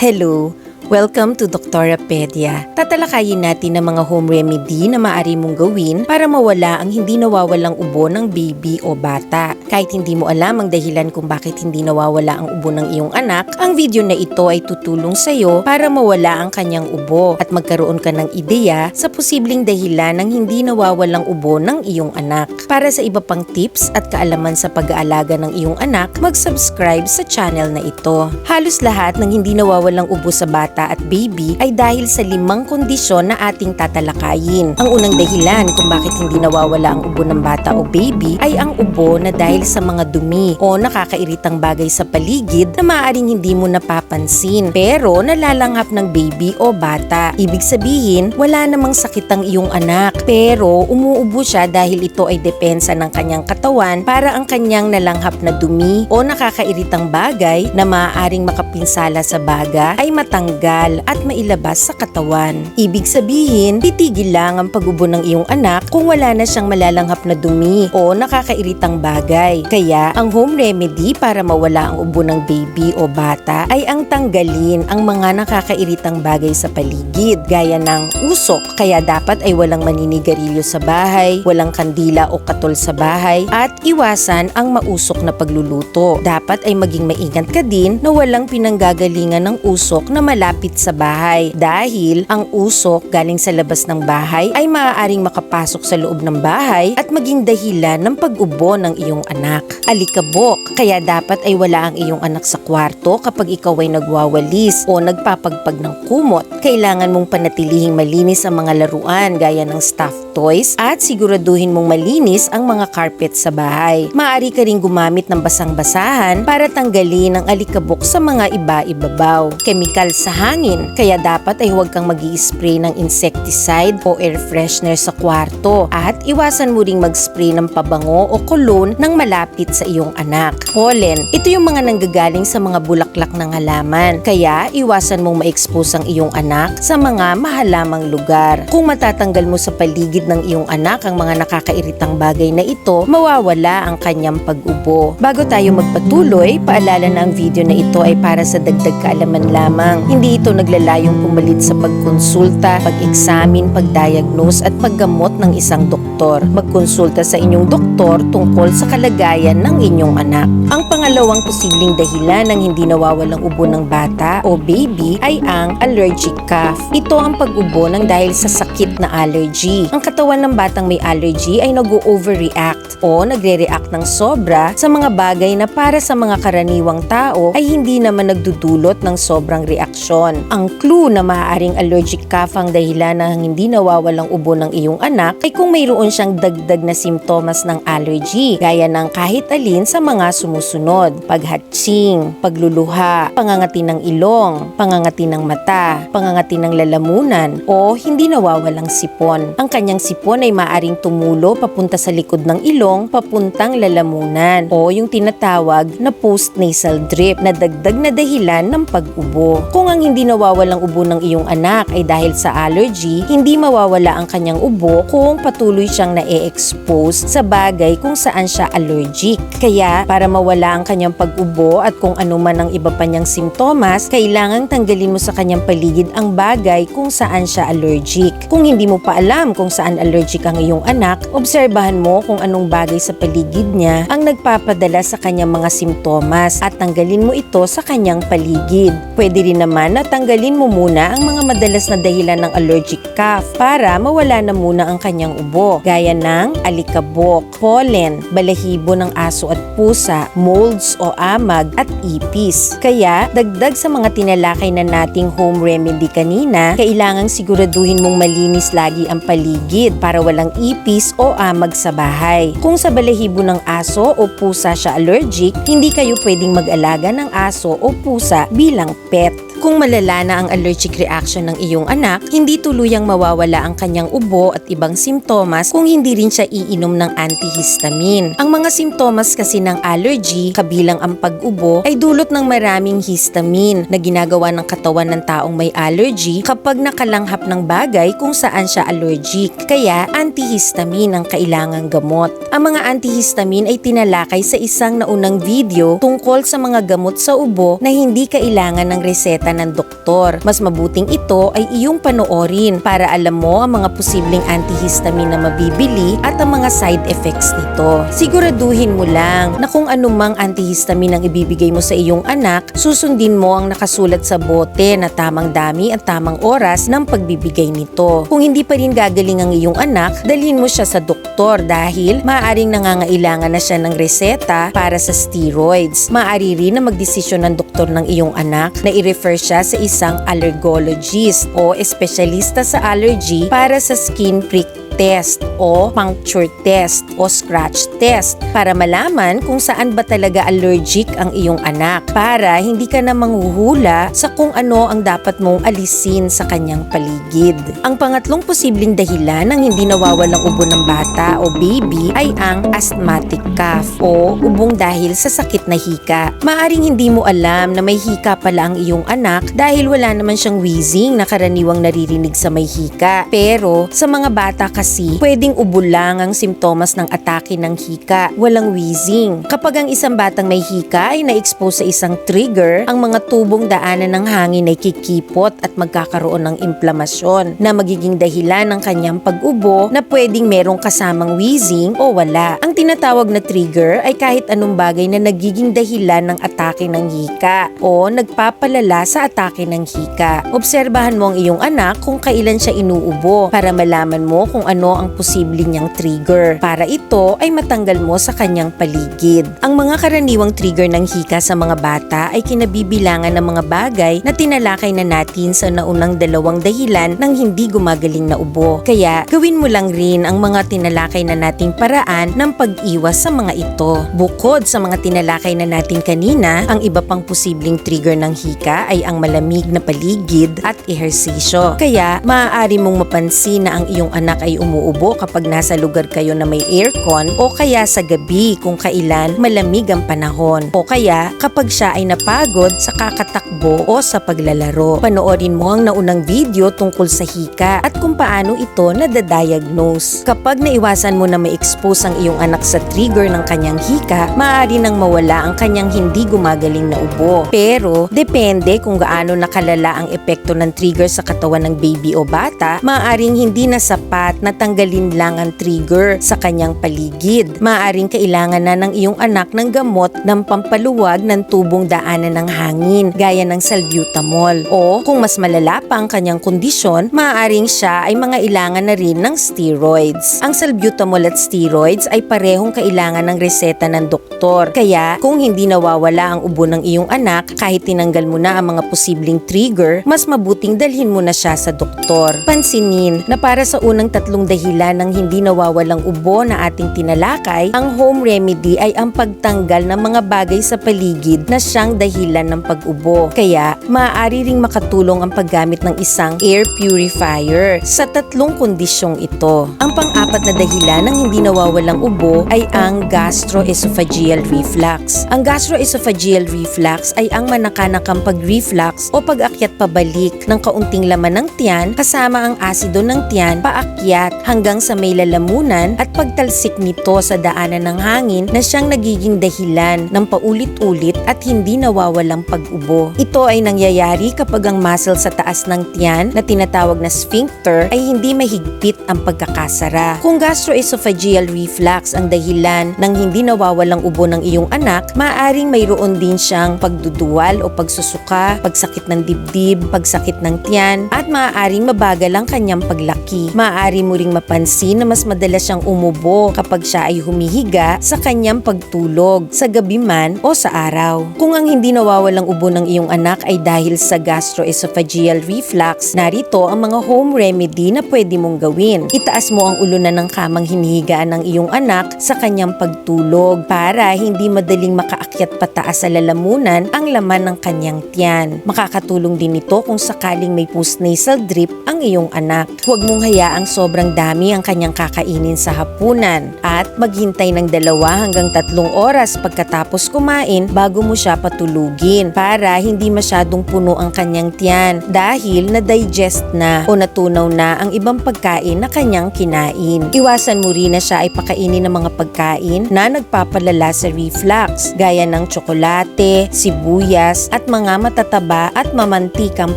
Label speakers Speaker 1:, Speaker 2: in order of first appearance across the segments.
Speaker 1: Hello! Welcome to Doctorapedia. Tatalakayin natin ang mga home remedy na maaari mong gawin para mawala ang hindi nawawalang ubo ng baby o bata. Kahit hindi mo alam ang dahilan kung bakit hindi nawawala ang ubo ng iyong anak, ang video na ito ay tutulong sa iyo para mawala ang kanyang ubo at magkaroon ka ng ideya sa posibleng dahilan ng hindi nawawalang ubo ng iyong anak. Para sa iba pang tips at kaalaman sa pag-aalaga ng iyong anak, mag-subscribe sa channel na ito. Halos lahat ng hindi nawawalang ubo sa bata at baby ay dahil sa limang kondisyon na ating tatalakayin. Ang unang dahilan kung bakit hindi nawawala ang ubo ng bata o baby ay ang ubo na dahil sa mga dumi o nakakairitang bagay sa paligid na maaaring hindi mo napapansin pero nalalanghap ng baby o bata. Ibig sabihin, wala namang sakit ang iyong anak pero umuubo siya dahil ito ay depensa ng kanyang katawan para ang kanyang nalanghap na dumi o nakakairitang bagay na maaaring makapinsala sa baga ay matanggal at mailabas sa katawan. Ibig sabihin, titigil lang ang pag-ubo ng iyong anak kung wala na siyang malalanghap na dumi o nakakairitang bagay. Kaya, ang home remedy para mawala ang ubo ng baby o bata ay ang tanggalin ang mga nakakairitang bagay sa paligid, gaya ng usok. Kaya dapat ay walang maninigarilyo sa bahay, walang kandila o katol sa bahay, at iwasan ang mausok na pagluluto. Dapat ay maging maingat ka din na walang pinanggagalingan ng usok na malapit sa bahay dahil ang usok galing sa labas ng bahay ay maaaring makapasok sa loob ng bahay at maging dahilan ng pag-ubo ng iyong anak. Alikabok, kaya dapat ay wala ang iyong anak sa kwarto kapag ikaw ay nagwawalis o nagpapagpag ng kumot. Kailangan mong panatilihing malinis ang mga laruan gaya ng stuffed toys at siguraduhin mong malinis ang mga carpet sa bahay. Maaari ka rin gumamit ng basang-basahan para tanggalin ang alikabok sa mga iba-ibabaw. Chemical sa hangin, kaya dapat ay huwag kang mag spray ng insecticide o air freshener sa kwarto at iwasan mo ring mag-spray ng pabango o cologne ng malapit sa iyong anak. Pollen, ito yung mga nanggagaling sa mga bulaklak ng halaman, kaya iwasan mong ma-expose ang iyong anak sa mga mahalamang lugar. Kung matatanggal mo sa paligid ng iyong anak ang mga nakakairitang bagay na ito, mawawala ang kanyang pag-ubo. Bago tayo magpatuloy, paalala na ang video na ito ay para sa dagdag kaalaman lamang. Hindi ito naglalayong pumalit sa pagkonsulta, pag-examine, pag-diagnose at paggamot ng isang doktor. Magkonsulta sa inyong doktor tungkol sa kalagayan ng inyong anak. Ang pangalawang posibleng dahilan ng hindi nawawalang ubo ng bata o baby ay ang allergic cough. Ito ang pag-ubo ng dahil sa sakit na allergy. Ang katawan ng batang may allergy ay nag-overreact o nagre-react ng sobra sa mga bagay na para sa mga karaniwang tao ay hindi naman nagdudulot ng sobrang reaksyon. Ang clue na maaaring allergic cough ang dahilan ng hindi nawawalang ubo ng iyong anak ay kung mayroon siyang dagdag na simptomas ng allergy gaya ng kahit alin sa mga sumusunod. Paghatsing, pagluluha, pangangati ng ilong, pangangati ng mata, pangangati ng lalamunan o hindi nawawalang sipon. Ang kanyang sipon ay maaring tumulo papunta sa likod ng ilong papuntang lalamunan o yung tinatawag na post-nasal drip na dagdag na dahilan ng pag-ubo. Kung ang hindi nawawalang ubo ng iyong anak ay dahil sa allergy, hindi mawawala ang kanyang ubo kung patuloy siyang na-expose sa bagay kung saan siya allergic. Kaya para mawala ang kanyang pag-ubo at kung ano man ang iba pa niyang simptomas, kailangang tanggalin mo sa kanyang paligid ang bagay kung saan siya allergic. Kung hindi mo pa alam kung saan allergic ang iyong anak, obserbahan mo kung anong bagay sa paligid niya ang nagpapadala sa kanyang mga simptomas at tanggalin mo ito sa kanyang paligid. Pwede rin naman na tanggalin mo muna ang mga madalas na dahilan ng allergic cough para mawala na muna ang kanyang ubo, gaya ng alikabok, pollen, balahibo ng aso at pusa, molds o amag at ipis. Kaya, dagdag sa mga tinalakay na nating home remedy kanina, kailangang siguraduhin mong malinis lagi ang paligid para walang ipis o amag sa bahay. Kung sa balahibo ng aso o pusa siya allergic, hindi kayo pwedeng mag-alaga ng aso o pusa bilang pet. Kung malala na ang allergic reaction ng iyong anak, hindi tuluyang mawawala ang kanyang ubo at ibang simptomas kung hindi rin siya iinom ng antihistamine. Ang mga simptomas kasi ng allergy, kabilang ang pag-ubo, ay dulot ng maraming histamine na ginagawa ng katawan ng taong may allergy kapag nakalanghap ng bagay kung saan siya allergic. Kaya antihistamine ang kailangang gamot. Ang mga antihistamine ay tinalakay sa isang naunang video tungkol sa mga gamot sa ubo na hindi kailangan ng reseta reseta ng doktor. Mas mabuting ito ay iyong panoorin para alam mo ang mga posibleng antihistamine na mabibili at ang mga side effects nito. Siguraduhin mo lang na kung anumang antihistamine ang ibibigay mo sa iyong anak, susundin mo ang nakasulat sa bote na tamang dami at tamang oras ng pagbibigay nito. Kung hindi pa rin gagaling ang iyong anak, dalhin mo siya sa doktor dahil maaaring nangangailangan na siya ng reseta para sa steroids. Maaari rin na magdesisyon ng doktor ng iyong anak na i-refer siya sa isang allergologist o espesyalista sa allergy para sa skin prick test o puncture test o scratch test para malaman kung saan ba talaga allergic ang iyong anak para hindi ka na manghuhula sa kung ano ang dapat mong alisin sa kanyang paligid. Ang pangatlong posibleng dahilan ng hindi nawawalang ubo ng bata o baby ay ang asthmatic cough o ubong dahil sa sakit na hika. Maaring hindi mo alam na may hika pala ang iyong anak dahil wala naman siyang wheezing na karaniwang naririnig sa may hika. Pero sa mga bata kasi pwedeng ubo lang ang simptomas ng atake ng hika, walang wheezing. Kapag ang isang batang may hika ay na-expose sa isang trigger, ang mga tubong daanan ng hangin ay kikipot at magkakaroon ng inflamasyon na magiging dahilan ng kanyang pag-ubo na pwedeng merong kasamang wheezing o wala. Ang tinatawag na trigger ay kahit anong bagay na nagiging dahilan ng atake ng hika o nagpapalala sa atake ng hika. Obserbahan mo ang iyong anak kung kailan siya inuubo para malaman mo kung ano ang posible niyang trigger. Para ito ay matanggal mo sa kanyang paligid. Ang mga karaniwang trigger ng hika sa mga bata ay kinabibilangan ng mga bagay na tinalakay na natin sa naunang dalawang dahilan ng hindi gumagaling na ubo. Kaya gawin mo lang rin ang mga tinalakay na nating paraan ng pag-iwas sa mga ito. Bukod sa mga tinalakay na natin kanina, ang iba pang posibleng trigger ng hika ay ang malamig na paligid at ehersisyo. Kaya maaari mong mapansin na ang iyong anak ay umuubo kapag nasa lugar kayo na may aircon o kaya sa gabi kung kailan malamig ang panahon o kaya kapag siya ay napagod sa kakatakbo o sa paglalaro. Panoorin mo ang naunang video tungkol sa hika at kung paano ito nadadiagnose. Kapag naiwasan mo na ma-expose ang iyong anak sa trigger ng kanyang hika, maaari nang mawala ang kanyang hindi gumagaling na ubo. Pero depende kung gaano nakalala ang epekto ng trigger sa katawan ng baby o bata, maaaring hindi na sapat na tanggalin lang ang trigger sa kanyang paligid. Maaaring kailangan na ng iyong anak ng gamot ng pampaluwag ng tubong daanan ng hangin gaya ng salbutamol. O kung mas malala pa ang kanyang kondisyon, maaaring siya ay mga ilangan na rin ng steroids. Ang salbutamol at steroids ay parehong kailangan ng reseta ng doktor. Kaya kung hindi nawawala ang ubo ng iyong anak kahit tinanggal mo na ang mga posibleng trigger, mas mabuting dalhin mo na siya sa doktor. Pansinin na para sa unang tatlong dahilan ng hindi nawawalang ubo na ating tinalakay, ang home remedy ay ang pagtanggal ng mga bagay sa paligid na siyang dahilan ng pag-ubo. Kaya, maaari ring makatulong ang paggamit ng isang air purifier sa tatlong kondisyong ito. Ang pang-apat na dahilan ng hindi nawawalang ubo ay ang gastroesophageal reflux. Ang gastroesophageal reflux ay ang manakanakang pag-reflux o pag-akyat pabalik ng kaunting laman ng tiyan kasama ang asido ng tiyan paakyat hanggang sa may lalamunan at pagtalsik nito sa daanan ng hangin na siyang nagiging dahilan ng paulit-ulit at hindi nawawalang pag-ubo. Ito ay nangyayari kapag ang muscle sa taas ng tiyan na tinatawag na sphincter ay hindi mahigpit ang pagkakasara. Kung gastroesophageal reflux ang dahilan ng hindi nawawalang ubo ng iyong anak, maaaring mayroon din siyang pagduduwal o pagsusuka, pagsakit ng dibdib, pagsakit ng tiyan, at maaaring mabagal ang kanyang paglaki. Maaari mo ring mapansin na mas madalas siyang umubo kapag siya ay humihiga sa kanyang pagtulog, sa gabi man o sa araw. Kung ang hindi nawawalang ubo ng iyong anak ay dahil sa gastroesophageal reflux, narito ang mga home remedy na pwede mong gawin. Itaas mo ang ulunan ng kamang hinihigaan ng iyong anak sa kanyang pagtulog para hindi madaling makaakyat pataas sa lalamunan ang laman ng kanyang tiyan. Makakatulong din ito kung sakaling may postnasal drip ang iyong anak. Huwag mong hayaang sobrang dami ang kanyang kakainin sa hapunan at maghintay ng dalawa hanggang tatlong oras pagkatapos kumain bago mo siya patulugin para hindi masyadong puno ang kanyang tiyan dahil na-digest na o natunaw na ang ibang pagkain na kanyang kinain. Iwasan mo rin na siya ay pakainin ng mga pagkain na nagpapalala sa reflux gaya gaya ng tsokolate, sibuyas at mga matataba at mamantikang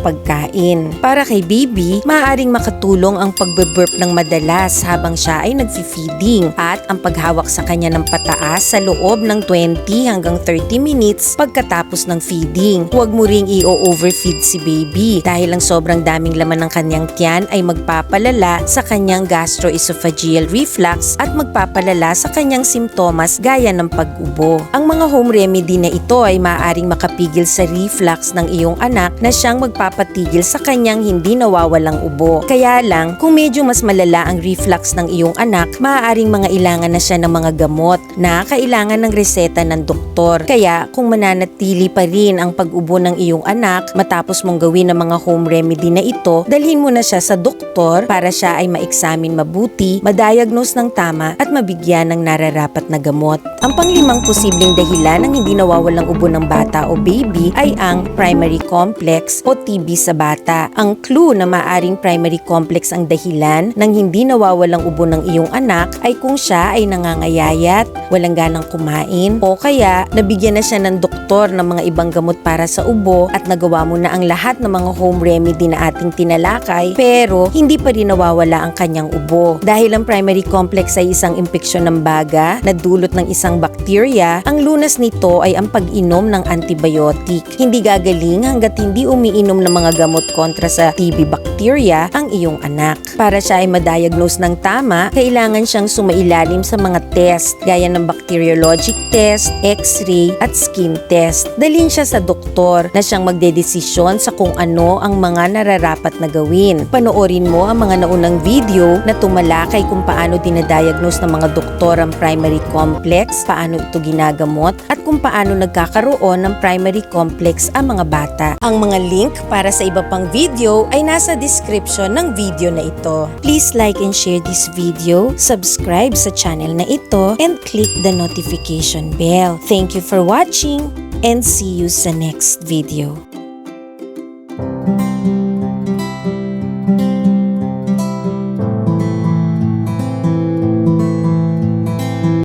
Speaker 1: pagkain. Para kay baby, maaaring makatulong ang pagbe-burp ng madalas habang siya ay nagfi-feeding at ang paghawak sa kanya ng pataas sa loob ng 20 hanggang 30 minutes pagkatapos ng feeding. Huwag mo ring i-overfeed si baby dahil ang sobrang daming laman ng kanyang tiyan ay magpapalala sa kanyang gastroesophageal reflux at magpapalala sa kanyang simptomas gaya ng pag-ubo. Ang mga home remedy na ito ay maaaring makapigil sa reflux ng iyong anak na siyang magpapatigil sa kanyang hindi nawawalang ubo. Kaya lang, kung medyo mas malala ang reflux ng iyong anak, maaaring mga ilangan na siya ng mga gamot na kailangan ng reseta ng doktor. Kaya kung mananatili pa rin ang pag-ubo ng iyong anak matapos mong gawin ang mga home remedy na ito, dalhin mo na siya sa doktor para siya ay ma-examine mabuti, ma-diagnose ng tama at mabigyan ng nararapat na gamot. Ang panglimang posibleng dahilan ng hindi nawawalang ubo ng bata o baby ay ang primary complex o TB sa bata. Ang clue na maaring primary complex ang dahilan ng hindi nawawalang ubo ng iyong anak ay kung siya ay nangangayayat, walang ganang kumain, o kaya nabigyan na siya ng doktor ng mga ibang gamot para sa ubo at nagawa mo na ang lahat ng mga home remedy na ating tinalakay pero hindi pa rin nawawala ang kanyang ubo. Dahil ang primary complex ay isang impeksyon ng baga na dulot ng isang bakterya, ang lunas nito ay ang pag-inom ng antibiotic. Hindi gagaling hanggat hindi umiinom ng mga gamot kontra sa TB bacteria ang iyong anak. Para siya ay ma-diagnose ng tama, kailangan siyang sumailalim sa mga test gaya ng bacteriologic test, x-ray at skin test. Dalhin siya sa doktor na siyang magdedesisyon sa kung ano ang mga nararapat na gawin. Panoorin mo ang mga naunang video na tumalakay kung paano dinadiagnose ng mga doktor ang primary complex, paano ito ginagamot, at kung paano nagkakaroon ng primary complex ang mga bata. Ang mga link para sa iba pang video ay nasa description ng video na ito. Please like and share this video, subscribe sa channel na ito, and click the notification bell. Thank you for watching and see you sa next video.